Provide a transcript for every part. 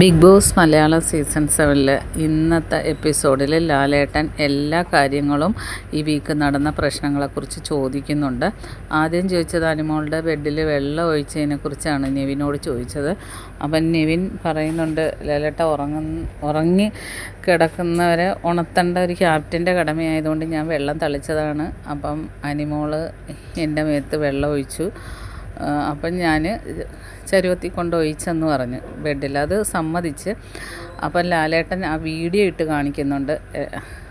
Big boss Malayalam season സെവനിൽ ഇന്നത്തെ എപ്പിസോഡിൽ ലാലേട്ടൻ എല്ലാ കാര്യങ്ങളും ഈ വീക്ക് നടന്ന പ്രശ്നങ്ങളെക്കുറിച്ച് ചോദിക്കുന്നുണ്ട്. ആദ്യം ചോദിച്ചത് അനിമോളുടെ ബെഡിൽ വെള്ളം ഒഴിച്ചതിനെക്കുറിച്ചാണ് നെവിനോട് ചോദിച്ചത്. അപ്പം നെവിൻ പറയുന്നുണ്ട് ലാലേട്ട ഉറങ്ങ ഉറങ്ങി കിടക്കുന്നവരെ ഉണർത്തേണ്ട ഒരു ക്യാപ്റ്റന്റെ കടമയായതുകൊണ്ട് ഞാൻ വെള്ളം തളിച്ചതാണ്. അപ്പം അനിമോൾ എന്റെ മേത്ത് വെള്ളം ഒഴിച്ചു. അപ്പം ഞാൻ ചരുവത്തിൽ കൊണ്ട് ഒഴിച്ചെന്ന് പറഞ്ഞു ബെഡിൽ. അത് സമ്മതിച്ച്. അപ്പം ലാലേട്ടൻ ആ വീഡിയോ ഇട്ട് കാണിക്കുന്നുണ്ട്.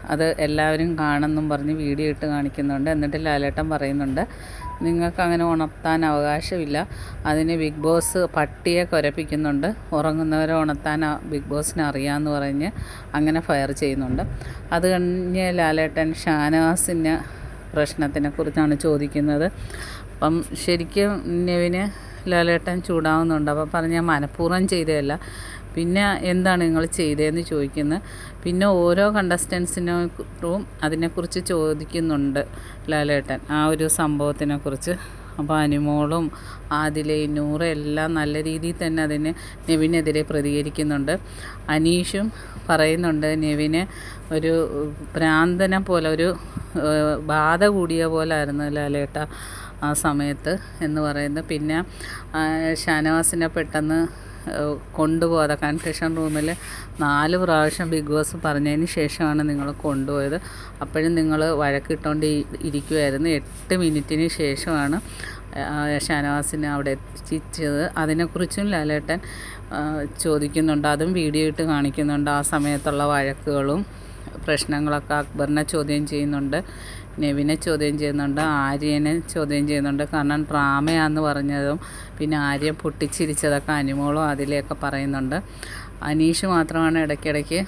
അത് എല്ലാവരും കാണുമെന്നും പറഞ്ഞ് വീഡിയോ ഇട്ട് കാണിക്കുന്നുണ്ട്. എന്നിട്ട് ലാലേട്ടൻ പറയുന്നുണ്ട് നിങ്ങൾക്ക് അങ്ങനെ ഉണർത്താൻ അവകാശമില്ല. അതിന് ബിഗ് ബോസ് പട്ടിയെ കുരപ്പിക്കുന്നുണ്ട്. ഉറങ്ങുന്നവരെ ഉണർത്താൻ ബിഗ് ബോസിന് അറിയാമെന്ന് പറഞ്ഞ് അങ്ങനെ ഫയർ ചെയ്യുന്നുണ്ട്. അത് കഴിഞ്ഞ് ലാലേട്ടൻ ഷാനവാസിന്റെ പ്രശ്നത്തിനെക്കുറിച്ചാണ് ചോദിക്കുന്നത്. അപ്പം ശരിക്കും നെവിന് ലാലേട്ടൻ ചൂടാവുന്നുണ്ട്. അപ്പോൾ പറഞ്ഞാൽ മനഃപൂർവം ചെയ്തതല്ല. പിന്നെ എന്താണ് നിങ്ങൾ ചെയ്തതെന്ന് ചോദിക്കുന്നത് പിന്നെ ഓരോ കണ്ടസ്റ്റൻസിനും അതിനെക്കുറിച്ച് ചോദിക്കുന്നുണ്ട് ലാലേട്ടൻ ആ ഒരു സംഭവത്തിനെക്കുറിച്ച്. അപ്പോൾ അനിമോളും ആദിലയും നൂറും എല്ലാം നല്ല രീതിയിൽ തന്നെ അതിന് നെവിനെതിരെ പ്രതികരിക്കുന്നുണ്ട്. അനീഷും പറയുന്നുണ്ട് നെവിന് ഒരു ഭ്രാന്തനെ പോലെ ഒരു ബാധ കൂടിയ പോലെ ആയിരുന്നു ലാലേട്ട ആ സമയത്ത് എന്ന് പറയുന്നത്. പിന്നെ ഷാനവാസിനെ പെട്ടെന്ന് കൊണ്ടുപോകാതെ കൺഫെഷൻ റൂമിൽ നാല് പ്രാവശ്യം ബിഗ് ബോസ് പറഞ്ഞതിന് ശേഷമാണ് നിങ്ങൾ കൊണ്ടുപോയത്. അപ്പോഴും നിങ്ങൾ വഴക്കിട്ടുകൊണ്ട് ഇരിക്കുമായിരുന്നു എട്ട് മിനിറ്റിന് ശേഷമാണ് ഷാനവാസിനെ അവിടെ എത്തിച്ചത്. അതിനെക്കുറിച്ചും ലാലേട്ടൻ ചോദിക്കുന്നുണ്ട്. അതും വീഡിയോ ഇട്ട് കാണിക്കുന്നുണ്ട് ആ സമയത്തുള്ള വഴക്കുകളും. പ്രശ്നങ്ങളൊക്കെ അക്ബറിനെ ചോദ്യം ചെയ്യുന്നുണ്ട് നെവിനെ ചോദ്യം ചെയ്യുന്നുണ്ട് ആര്യനെ ചോദ്യം ചെയ്യുന്നുണ്ട്. കാരണം ഡ്രാമയാന്ന് പറഞ്ഞതും പിന്നെ ആര്യൻ പൊട്ടിച്ചിരിച്ചതൊക്കെ അനുമോളും അതിലെയൊക്കെ പറയുന്നുണ്ട്. അനീഷ് മാത്രമാണ് ഇടയ്ക്കിടയ്ക്ക്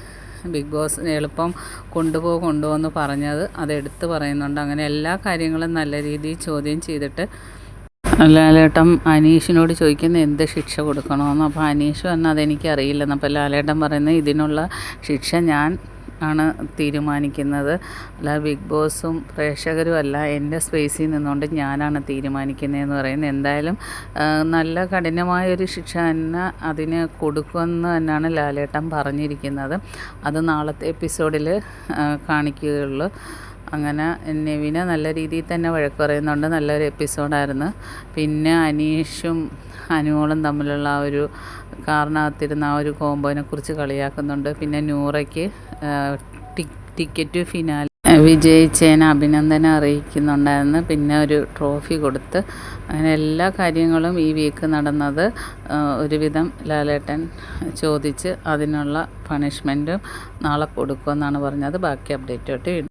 ബിഗ് ബോസ് എളുപ്പം കൊണ്ടുപോകും കൊണ്ടുപോകുമെന്ന് പറഞ്ഞത്. അതെടുത്ത് പറയുന്നുണ്ട്. അങ്ങനെ എല്ലാ കാര്യങ്ങളും നല്ല രീതിയിൽ ചോദ്യം ചെയ്തിട്ട് ലാലേട്ടൻ അനീഷിനോട് ചോദിക്കുന്ന എന്ത് ശിക്ഷ കൊടുക്കണമെന്ന്. അപ്പോൾ അനീഷ് പറഞ്ഞാൽ അതെനിക്കറിയില്ലെന്ന്. അപ്പോൾ ലാലേട്ടൻ പറയുന്നത് ഇതിനുള്ള ശിക്ഷ ഞാൻ ആണ് തീരുമാനിക്കുന്നത്. അല്ല ബിഗ് ബോസും പ്രേക്ഷകരും അല്ല എന്റെ സ്പേസിൽ നിന്നുകൊണ്ട് ഞാനാണ് തീരുമാനിക്കുന്നതെന്ന് പറയുന്നത്. എന്തായാലും നല്ല കഠിനമായൊരു ശിക്ഷ തന്നെ അതിന് കൊടുക്കുമെന്ന് തന്നെയാണ് ലാലേട്ടൻ പറഞ്ഞിരിക്കുന്നത്. അത് നാളത്തെ എപ്പിസോഡിൽ കാണിക്കുകയുള്ളൂ. അങ്ങനെ നെവിനെ നല്ല രീതിയിൽ തന്നെ വഴക്ക് പറയുന്നുണ്ട്. നല്ലൊരു എപ്പിസോഡായിരുന്നു. പിന്നെ അനീഷും അനുമോളും തമ്മിലുള്ള ആ ഒരു കാറിനകത്തിരുന്ന ആ ഒരു കോമ്പോനെ കുറിച്ച് കളിയാക്കുന്നുണ്ട്. പിന്നെ നൂറയ്ക്ക് ടിക്കറ്റ് ഫിനാലെ. വിജയിച്ചതിന് അഭിനന്ദനം അറിയിക്കുന്നുണ്ടായിരുന്നു. പിന്നെ ഒരു ട്രോഫി കൊടുത്ത്. അങ്ങനെ എല്ലാ കാര്യങ്ങളും ഈ വീക്ക് നടന്നത് ഒരുവിധം ലാലേട്ടൻ ചോദിച്ച് അതിനുള്ള പണിഷ്മെന്റും നാളെ കൊടുക്കുമെന്നാണ് പറഞ്ഞത്. ബാക്കി അപ്ഡേറ്റ് അപ്ഡേറ്റോട്ട്